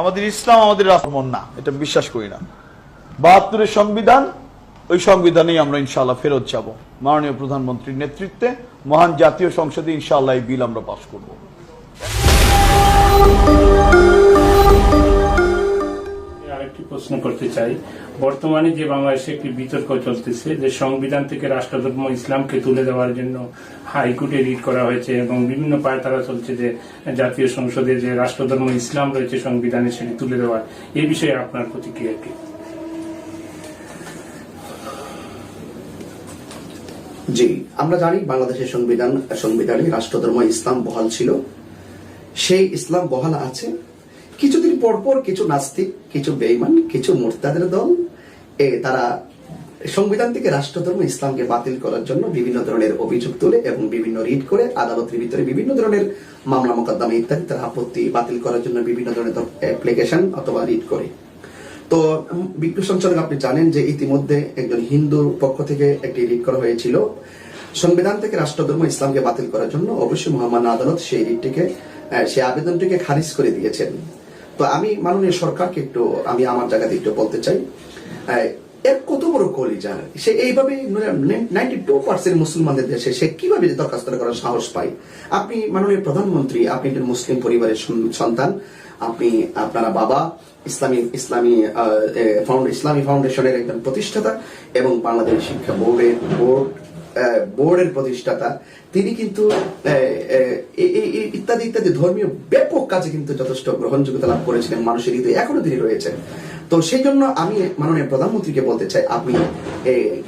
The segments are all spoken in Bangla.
আমাদের ইসলাম আমাদের আক্রমণ না, এটা বিশ্বাস করি না। বাহাত্তরের সংবিধান, ওই সংবিধানেই আমরা ইনশাল্লাহ ফেরত যাব। মাননীয় প্রধানমন্ত্রীর নেতৃত্বে, মহান জাতীয় সংসদে ইনশাল্লাহ এই বিল আমরা পাশ করব। আরেকটি প্রশ্ন করতে চাই। বর্তমানে যে বাংলাদেশে একটি বিতর্ক চলতেছে যে সংবিধান থেকে রাষ্ট্রধর্ম ইসলামকে তুলে দেওয়ার জন্য হাইকোর্টে রিট করা হয়েছে এবং বিভিন্ন পায়তারা চলছে যে জাতীয় সংসদে যে রাষ্ট্রধর্ম ইসলাম রয়েছে সংবিধানে সেটি তুলে দেওয়ার। এ বিষয়ে আপনার প্রতিক্রিয়া কি? জি, আমরা জানি বাংলাদেশের সংবিধান, সংবিধানে রাষ্ট্রধর্ম ইসলাম বহাল ছিল। সেই ইসলাম বহাল আছে কিছুদিন পর পর কিছু নাস্তিক, কিছু বেইমান কিছু মোর্তাদের দল, এ তারা সংবিধান থেকে রাষ্ট্রধর্ম, ইসলামকে বাতিল করার জন্য বিভিন্ন ধরনের অভিযোগ তুলে এবং বিভিন্ন রিট করে আদালতের ভিতরে বিভিন্ন ধরনের মামলা, মোকদ্দমা ইত্যাদি তার আপত্তি বাতিল করার জন্য বিভিন্ন ধরনের অ্যাপ্লিকেশন অথবা রিট করে। তো বিজ্ঞ সঞ্চালক আপনি জানেন যে ইতিমধ্যে একজন হিন্দু পক্ষ থেকে একটি রিট করা হয়েছিল। সংবিধান থেকে রাষ্ট্রধর্ম, ইসলামকে বাতিল করার জন্য অবশ্যই মহামান্য আদালত সেই রিটটিকে সেই আবেদনটিকে খারিজ করে দিয়েছেন। তো আমি মাননীয় সরকারকে একটু, আমি আমার জায়গাতে একটু বলতে চাই। এর কত বড় সে এইভাবে নাইনটি টু পার্সেন্ট মুসলমানদের দেশে সে কীভাবে দরখাস্ত করার সাহস পায়? আপনি মাননীয় প্রধানমন্ত্রী, আপনি একজন মুসলিম পরিবারের সন- সন্তান, আপনি আপনারা বাবা ইসলামী ইসলামী ইসলামী ফাউন্ডেশনের একজন প্রতিষ্ঠাতা এবং বাংলাদেশ শিক্ষা বোর্ডের বোর্ড বোর্ডের প্রতিষ্ঠাতা, তিনি কিন্তু ইত্যাদি ইত্যাদি ধর্মীয় ব্যাপক কাজে কিন্তু যথেষ্ট গ্রহণযোগ্যতা লাভ করেছিলেন মানুষের হৃদয়ে। এখনও তিনি রয়েছেন। তো সেই জন্য আমি মাননীয় প্রধানমন্ত্রীকে বলতে চাই, আপনি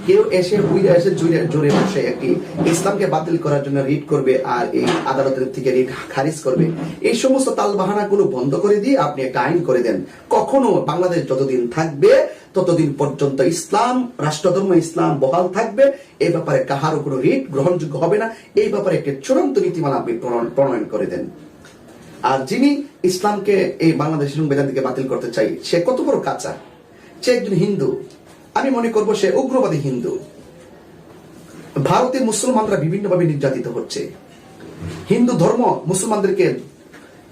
কেউ এসে উইরে এসে জোরে জোরে বসে একটি ইসলামকে বাতিল করার জন্য রিট করবে আর এই আদালতের থেকে রিট খারিজ করবে, এই সমস্ত তালবাহানাগুলো বন্ধ করে দিয়ে আপনি একটা আইন করে দেন। কখনো বাংলাদেশ যতদিন থাকবে, ততদিন পর্যন্ত ইসলাম, রাষ্ট্রধর্ম, ইসলাম বহাল থাকবে এই ব্যাপারে কাহারও কোনো রিট গ্রহণযোগ্য হবে না, এই ব্যাপারে একটি চূড়ান্ত নীতিমালা আপনি প্রণয়ন করে দেন। আর যিনি ইসলামকে এই বাংলাদেশের সংবিধান থেকে বাতিল করতে চাই, সে কত বড় কাঁচা? সে একজন হিন্দু। আমি মনে করব সে উগ্রবাদী হিন্দু। ভারতের মুসলমানরা বিভিন্নভাবে নির্যাতিত হচ্ছে। হিন্দু ধর্ম মুসলমানদেরকে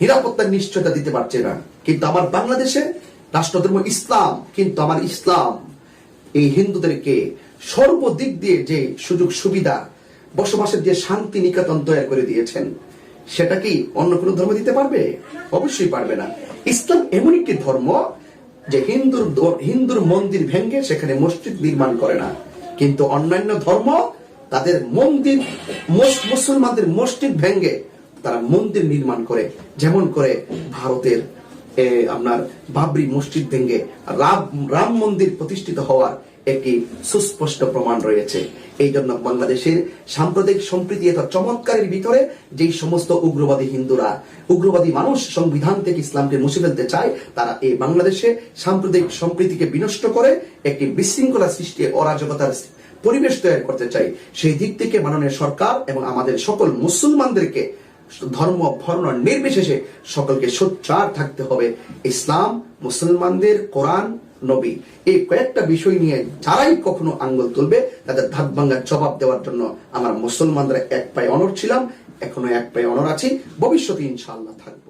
নিরাপত্তার নিশ্চয়তা দিতে পারছে না। কিন্তু আমার বাংলাদেশে রাষ্ট্রধর্ম ইসলাম, কিন্তু আমার ইসলাম এই হিন্দুদেরকে সর্বদিক দিয়ে যে সুযোগ সুবিধা বসবাসের যে শান্তি নিকেতন তৈরি করে দিয়েছেন সেটা কি অন্য কোনো ধর্ম দিতে পারবে? অবশ্যই পারবে না। ইসলাম এমন একটি ধর্ম যে হিন্দুর হিন্দুর মন্দির ভেঙ্গে সেখানে মসজিদ নির্মাণ করে না। কিন্তু অন্যান্য ধর্ম তাদের মন্দির, মুস- মুসলমানদের মসজিদ ভেঙ্গে তারা মন্দির নির্মাণ করে। যেমন করে ভারতের আপনার বাবরি মসজিদ ভেঙে রাম রাম মন্দির প্রতিষ্ঠিত হওয়ার একটি সুস্পষ্ট প্রমাণ রয়েছে। এই জন্য বাংলাদেশের সাম্প্রদায়িক সম্প্রীতি এত চমৎকারের ভিতরে যেই সমস্ত উগ্রবাদী হিন্দুরা, উগ্রবাদী মানুষ সংবিধান থেকে ইসলামকে মুছে ফেলতে চায়, তারা এই বাংলাদেশে সাম্প্রদায়িক সম্প্রীতিকে বিনষ্ট করে একটি বিশৃঙ্খলা সৃষ্টি, অরাজকতার পরিবেশ তৈরি করতে চাই সেই দিক থেকে মাননীয় সরকার এবং আমাদের সকল মুসলমানদেরকে ধর্ম বর্ণ নির্বিশেষে সকলকে সোচ্চার থাকতে হবে। ইসলাম, মুসলমানদের কোরআন, নবী। এই কয়েকটা বিষয় নিয়ে যারাই কখনো আঙ্গুল তুলবে, তাদের ধাপ ভাঙ্গার জবাব দেওয়ার জন্য আমার মুসলমানরা এক পায়ে অনর ছিলাম, এখনও এক পায়ে অনর আছি। ভবিষ্যতে ইনশাআল্লাহ থাকবে।